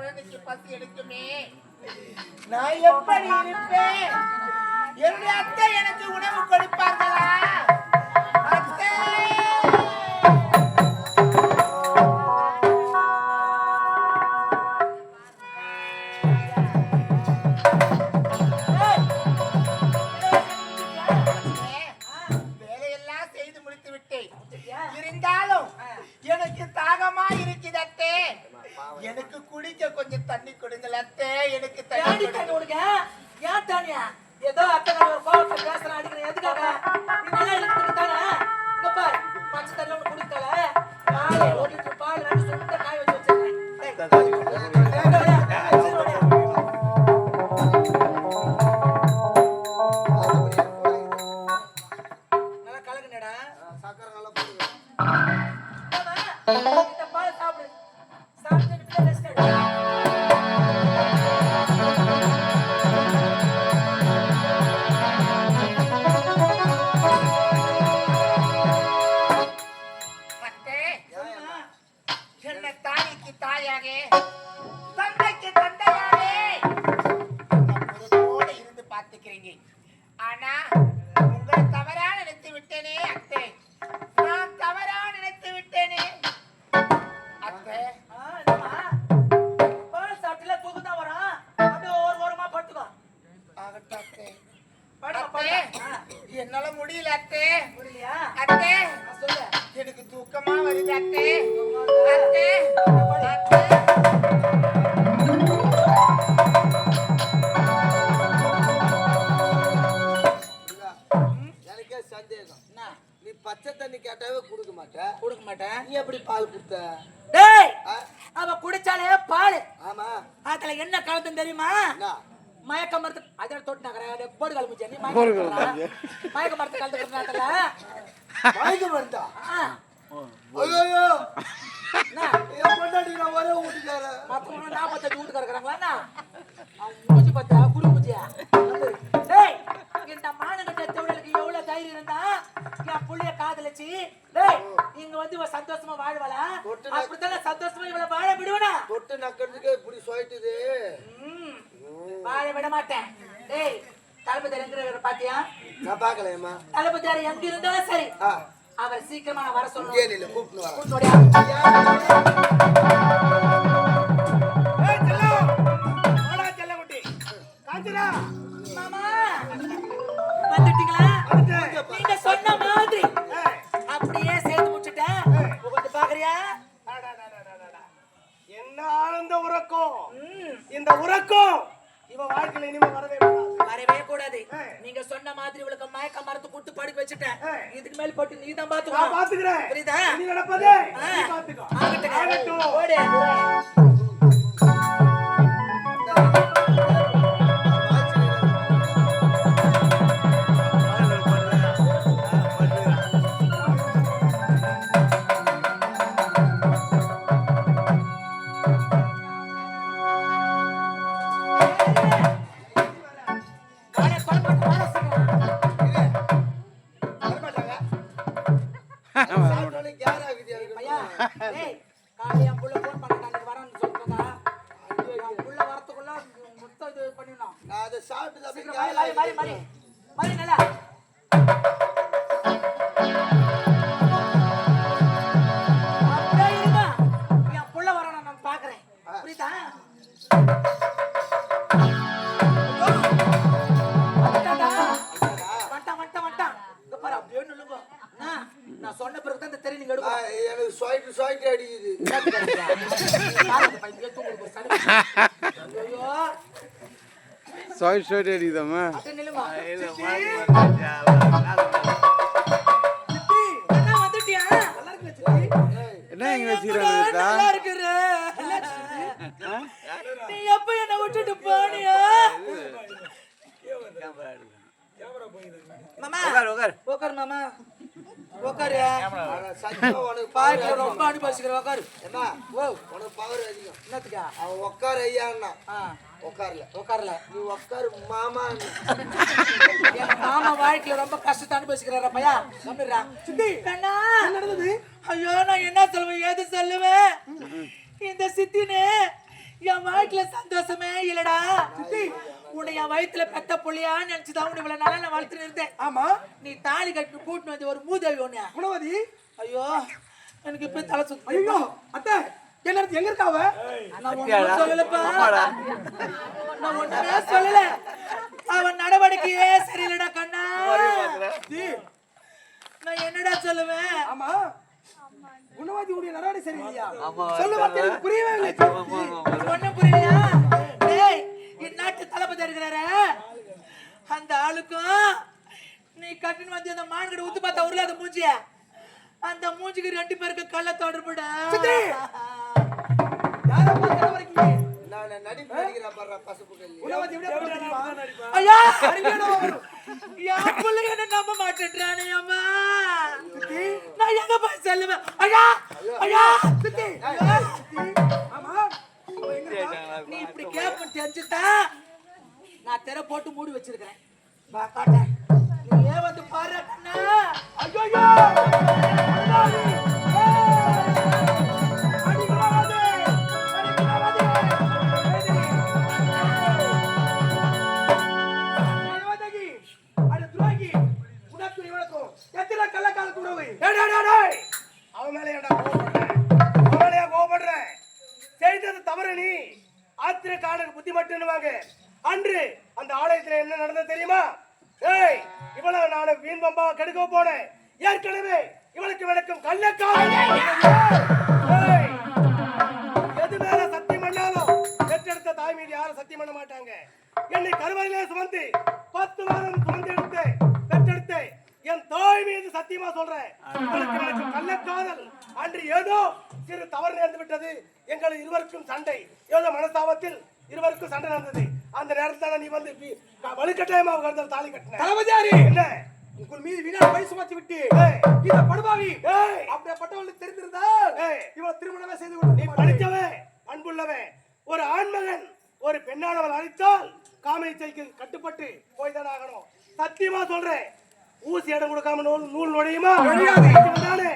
குழந்தைக்கு பசி எடுக்குமே? நான் எப்படி இருப்பேன்? என்னுடைய அத்தை எனக்கு உணவு கொடுப்பார்களா? குடிக்க கொஞ்சம் தண்ணி கொடுங்கள் அத்தே எனக்கு தண்ணி கொடுங்க. தண்ணி கொடுக்க? ஏன் தானியா? ஏதோ அத்தை நான் ஒரு கோவத்துல பேசுறேன், அடிக்கிறேன். எதுக்காக? நல்லா இருக்கிறதுக்கு தானே? இங்க பாரு, பச்சை தண்ணில ஒண்ணு குடிக்கல. பால், ஒரு லிட்டர் பால் சுண்ட காய வச்சு வச்சிருக்கேன். சந்தேகம்? நீ பச்சை தண்ணி கேட்டாவே கொடுக்க மாட்ட. கொடுக்க மாட்டேன் நீ எப்படி பால் கொடுத்த? டேய்? அவ குடிச்சாலே பால். ஆமா. அதுல என்ன கலந்து தெரியுமா? மயக்க மரத்து அதோட தொட்டு நகர போடு கலமுச்சு நீ மயக்க கலமுச்சு. மரத்து மயக்க மரத்து கலந்துக்கிறதுல மயக்கம் வருதா ஐயோ என் பொண்டாட்டி நான் ஒரே வீட்டுக்கார மத்தவங்க நாற்பத்தஞ்சு வீட்டுக்கு இருக்கிறாங்களா அவன் மூஞ்சி பார்த்தா குரு மூஞ்சியா டேய் இந்த மானங்கட்ட தொழிலுக்கு எவ்வளவு தைரியம் இருந்தா என் டேய் இங்க வந்து இவ சந்தோஷமா வாழ்வாளா? அப்படித்தானே சந்தோஷமா இவள வாழ விடுவனா? தொட்டு நக்கிறதுக்கே இப்படி சொல்லிட்டுது வாழ விட மாட்டேன். டேய் தளபதி எங்க பாத்தியா நான் பார்க்கலையம்மா. தளபதியார் எங்க இருந்தாலும் சரி. அவர் சீக்கிரமா நான் வர கேளில கூப்பிட்டு வந்துட்டீங்களா. நீங்க சொன்ன ஆனந்த உறக்கம். இந்த உறக்கம் இவ வாழ்க்கையில இனிமே வரவே வரவே கூடாது. நீங்க சொன்ன மாதிரி இவளுக்கு மயக்க மரத்து கொடுத்து படுக்க வச்சுட்டேன். இதுக்கு மேல போட்டு நீ தான் நான் பாத்துக்கணும். பாத்துக்கிறேன். புரியுதா? நீ நடப்பதே. பாத்துக்கோ. ஆகட்டும். ஆகட்டும். ஓடு. காலையில என் புள்ள phone பண்ணா, நாளைக்கு வரேன்னு. என் புள்ள வரத்துக்குள்ள மொத்தம் இது பண்ணிடணும். நான் அதை சாப்பிட்டு. வாரி நல்லா. சித்தி, அண்ணா வந்துட்டியா? என்ன கூட வச்சுக்கிறாங்க. நீ எப்ப என்னை விட்டுட்டு போனியா? மாமா, உட்காரு, உட்காரு. உட்காரு மாமா. உட்காரு. உனக்கு power ரொம்ப அனுபவிச்சுக்கிற, உட்காரு. என்ன ஓ, உனக்கு பவர் அதிகம். என்னத்துக்கா? அவன் உட்காரு ஆ, உட்கார்ல உட்காரல. நீ உட்காரு மாமா என் மாமா வாழ்க்கையில ரொம்ப கஷ்டத்தை அனுபவிச்சுக்கிறாரா பையா கம்மிடுறா. கண்ணா, ஐயோ நான் என்ன சொல்லுவேன்? ஏது சொல்லுவேன்? இந்த சித்தினு என் வாழ்க்கையில சந்தோஷமே இல்லடா. சித்தி உன்னை என் வயித்துல பெத்த புள்ளையா நினைச்சுதான் உன்னை இவ்வளவு நாளா நான் வளர்த்து நிறுத்தேன் ஆமா. நீ தாலி கட்டி கூட்டிட்டு வந்து ஒரு மூதேவி ஒண்ணு. குணவதி. ஐயோ எனக்கு இப்ப தலை சுத்து ஐயோ அத்தை என்ன எங்க இருக்காவ நான் சொல்லலப்பா. நான் ஒண்ணுமே சொல்லல. அவன் நடவடிக்கையே சரியில்லடா கண்ணா. நான் என்னடா சொல்லுவேன்? ஆமா. குணவாதி உடைய நடவடிக்கை சரியில்லையா? ஆமா, சொல்ல வார்த்தை எனக்கு புரியவே இல்லை ஒண்ணும் புரியலையா? இந்நாட்டு தளபதி இருக்கிறாரு. அந்த ஆளுக்கும் நீ கட்டின்னு வந்து அந்த மான்கடை ஊத்து பார்த்தா உருள அந்த மூஞ்சிய. அந்த மூஞ்சிக்கு ரெண்டு பேருக்கு கள்ள தொடர்புடா நம்ப மாட்டேன்றானே அம்மா? நான் எங்க போய் சொல்லுவேன்? ஐயா! ஐயா. ஆமா? கேப்ப நான் திரை போட்டு மூடி வச்சிருக்கிறேன். வா காட்டேன். நீ ஏன் வந்து பாரு அண்ணா ஐயோ அந்த நேரத்தில் நீ வந்து வலுக்கட்டாயமா கருதல் தாலி கட்டின. தளபதியாரி என்ன? உங்கள் மீது வீணா பழி சுமத்தி விட்டு இந்த படுபாவி. அப்படிப்பட்டவளுக்கு தெரிந்திருந்தா இவள் திருமணமே செய்து கொண்டு நீ படித்தவன் அன்புள்ளவன். ஒரு ஆண்மகன் ஒரு பெண்ணானவள் அழைத்தால் காமேச்சைக்கு கட்டுப்பட்டு போய் தான் ஆகணும் சத்தியமா சொல்றேன். ஊசி இடம் கொடுக்காம நூல் நூல் நுழையுமா? தானே